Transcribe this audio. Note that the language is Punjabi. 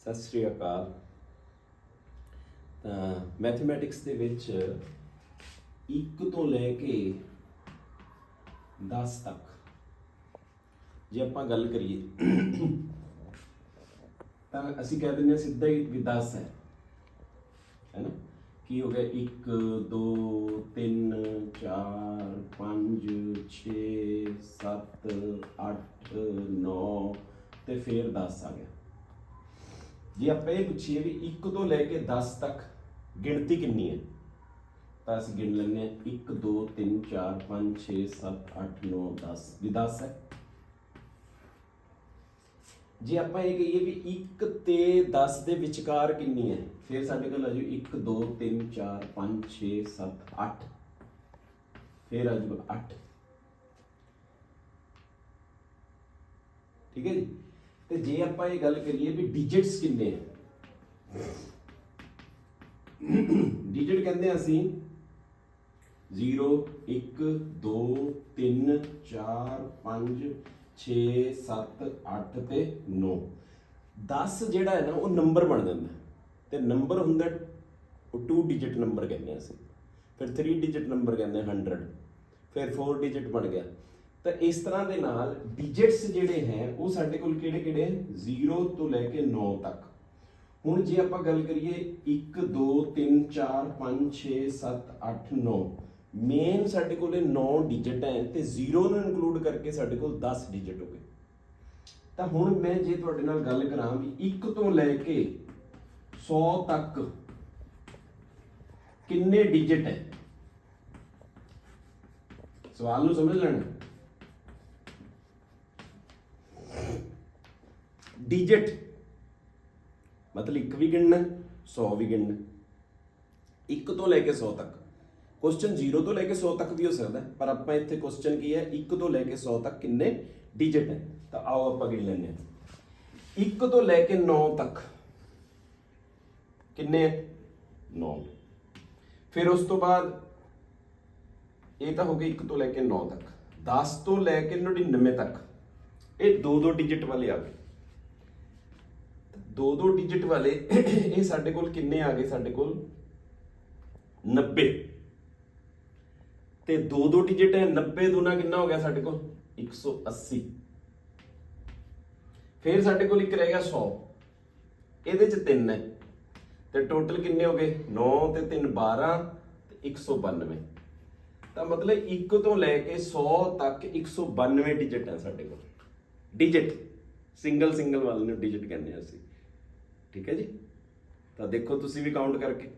ਸਤਿ ਸ੍ਰੀ ਅਕਾਲ। ਤਾਂ ਮੈਥਮੈਟਿਕਸ ਦੇ ਵਿੱਚ 1 ਤੋਂ ਲੈ ਕੇ 10 ਤੱਕ ਜੇ ਆਪਾਂ ਗੱਲ ਕਰੀਏ, ਤਾਂ ਅਸੀਂ ਕਹਿ ਦਿੰਦੇ ਹਾਂ ਸਿੱਧਾ ਹੀ ਵੀ 10 ਹੈ। ਹੈ ਨਾ? ਕੀ ਹੋ ਗਿਆ? 1 2 3 4 5 6 7 8 9 ਤੇ ਫਿਰ 10 ਆ ਗਿਆ। ਜੇ ਆਪਾਂ ਇਹ ਪੁੱਛੀਏ ਵੀ 1 ਤੋਂ ਲੈ ਕੇ 10 ਤੱਕ ਗਿਣਤੀ ਕਿੰਨੀ ਹੈ? ਤਾਂ ਅਸੀਂ ਗਿਣ ਲੈਂਦੇ ਹਾਂ। 1 2 3 4 5 6 7 8 9 10 ਵੀ 10 ਹੈ? ਜੇ ਆਪਾਂ ਇਹ ਕਹੀਏ ਵੀ 1 ਤੇ 10 ਦੇ ਵਿਚਕਾਰ ਕਿੰਨੀ ਹੈ, ਫਿਰ ਸਾਡੇ ਕੋਲ ਆ ਜੂ 1 2 3 4 5 6 7 8 ਫਿਰ ਆ ਜੂ 8 ਠੀਕ ਹੈ ਜੀ? ਤੇ ਜੇ ਆਪਾਂ ਇਹ ਗੱਲ ਕਰੀਏ ਵੀ ਡਿਜਿਟਸ ਕਿੰਨੇ ਆ? ਡਿਜਿਟ ਕਹਿੰਦੇ ਆ ਅਸੀਂ 0 1 2 3 4 5 6 7 8 ਤੇ 9 10 ਜਿਹੜਾ ਹੈ ਨਾ, ਉਹ ਨੰਬਰ ਬਣ ਜਾਂਦਾ। ਹੈ। ਤੇ ਨੰਬਰ ਹੁੰਦਾ ਉਹ 2 ਡਿਜਿਟ ਨੰਬਰ ਕਹਿੰਦੇ ਆ ਅਸੀਂ। ਫਿਰ 3 ਡਿਜਿਟ ਨੰਬਰ ਕਹਿੰਦੇ ਆ 100 ਫਿਰ 4 ਡਿਜਿਟ ਬਣ ਗਿਆ। ਤਾਂ ਇਸ ਤਰ੍ਹਾਂ ਦੇ ਨਾਲ ਡਿਜਿਟਸ ਜਿਹੜੇ ਹੈ, ਉਹ ਸਾਡੇ ਕੋਲ ਕਿਹੜੇ ਕਿਹੜੇ? 0 ਤੋਂ ਲੈ ਕੇ 9 ਤੱਕ। ਹੁਣ ਜੇ ਆਪਾਂ ਗੱਲ ਕਰੀਏ 1 2 3 4 5 6 7 8 9 ਮੇਨ ਸਾਡੇ ਕੋਲੇ 9 ਡਿਜਿਟ ਹੈ ਤੇ 0 ਨੂੰ ਇਨਕਲੂਡ ਕਰਕੇ ਸਾਡੇ ਕੋਲ 10 ਡਿਜਿਟ ਹੋ ਗਏ। ਤਾਂ ਹੁਣ ਮੈਂ ਜੇ ਤੁਹਾਡੇ ਨਾਲ ਗੱਲ ਕਰਾਂ ਵੀ 1 ਤੋਂ ਲੈ ਕੇ 100 ਤੱਕ ਕਿੰਨੇ ਡਿਜਿਟ ਹੈ? ਸਵਾਲ ਨੂੰ ਸਮਝ ਲੈਣਾ? ਡਿਜਿਟ। ਮਤਲਬ ਇੱਕ ਵੀ ਗਿਣਨਾ 100 ਵੀ ਗਿਣਨਾ। ਇੱਕ ਤੋਂ ਲੈ ਕੇ 100 ਤੱਕ। ਕੁਐਸਚਨ 0 ਤੋਂ ਲੈ ਕੇ 100 ਤੱਕ ਵੀ ਹੋ ਸਕਦਾ, ਪਰ ਆਪਾਂ ਇੱਥੇ ਕੁਐਸਚਨ ਕੀ ਹੈ? 1 ਤੋਂ ਲੈ ਕੇ 100 ਤੱਕ ਕਿੰਨੇ ਡਿਜਿਟ ਹੈ? ਤਾਂ ਆਓ ਆਪਾਂ ਗਿਣ ਲੈਂਦੇ ਹਾਂ। 1 ਤੋਂ ਲੈ ਕੇ 9 ਤੱਕ ਕਿੰਨੇ 9 ਫਿਰ ਉਸ ਤੋਂ ਬਾਅਦ ਇਹ ਤਾਂ ਹੋ ਗਏ 1 ਤੋਂ ਲੈ ਕੇ 9 ਤੱਕ। 10 ਤੋਂ ਲੈ ਕੇ 99 ਤੱਕ। ਇਹ ਦੋ ਦੋ ਡਿਜਿਟ ਵਾਲੇ ਆ ਗਏ। ਦੋ ਦੋ ਡਿਜਿਟ ਵਾਲੇ ਇਹ ਸਾਡੇ ਕੋਲ ਕਿੰਨੇ ਆ ਗਏ ਸਾਡੇ ਕੋਲ? 90 ਤੇ ਦੋ ਦੋ ਡਿਜਿਟ ਹੈ 90 ਦੁਨਾ ਕਿੰਨਾ ਹੋ ਗਿਆ ਸਾਡੇ ਕੋਲ? 180 ਫਿਰ ਸਾਡੇ ਕੋਲ ਇੱਕ ਰਹਿ ਗਿਆ 100 ਇਹਦੇ ਚ ਤਿੰਨ ਹੈ। ਤੇ ਟੋਟਲ ਕਿੰਨੇ ਹੋ ਗਏ? 9 ਤੇ 3 12 ਤੇ 192 ਤਾਂ ਮਤਲਬ 1 ਤੋਂ ਲੈ ਕੇ 100 ਤੱਕ 192 ਡਿਜਿਟ ਹੈ ਸਾਡੇ ਕੋਲ। ਡਿਜਿਟ ਸਿੰਗਲ ਸਿੰਗਲ ਵਾਲੇ ਨੂੰ ਡਿਜਿਟ ਕਹਿੰਦੇ ਆ ਅਸੀਂ। ਠੀਕ ਹੈ ਜੀ? ਤਾਂ ਦੇਖੋ ਤੁਸੀਂ ਵੀ ਕਾਊਂਟ ਕਰਕੇ।